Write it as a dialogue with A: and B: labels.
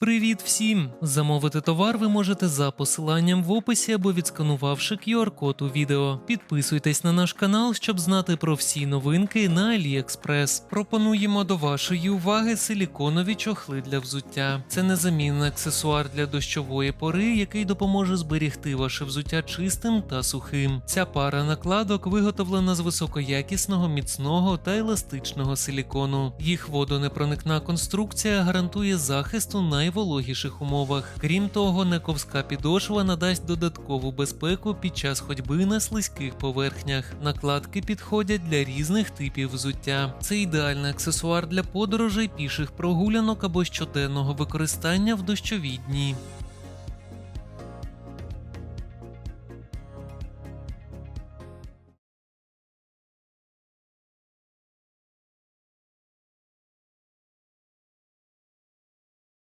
A: Привіт всім! Замовити товар ви можете за посиланням в описі або відсканувавши QR-код у відео. Підписуйтесь на наш канал, щоб знати про всі новинки на AliExpress. Пропонуємо до вашої уваги силіконові чохли для взуття. Це незамінний аксесуар для дощової пори, який допоможе зберігти ваше взуття чистим та сухим. Ця пара накладок виготовлена з високоякісного, міцного та еластичного силікону. Їх водонепроникна конструкція гарантує захист у найвологіших умовах. Крім того, нековська підошва надасть додаткову безпеку під час ходьби на слизьких поверхнях. Накладки підходять для різних типів взуття. Це ідеальний аксесуар для подорожей, піших прогулянок або щоденного використання в дощові дні.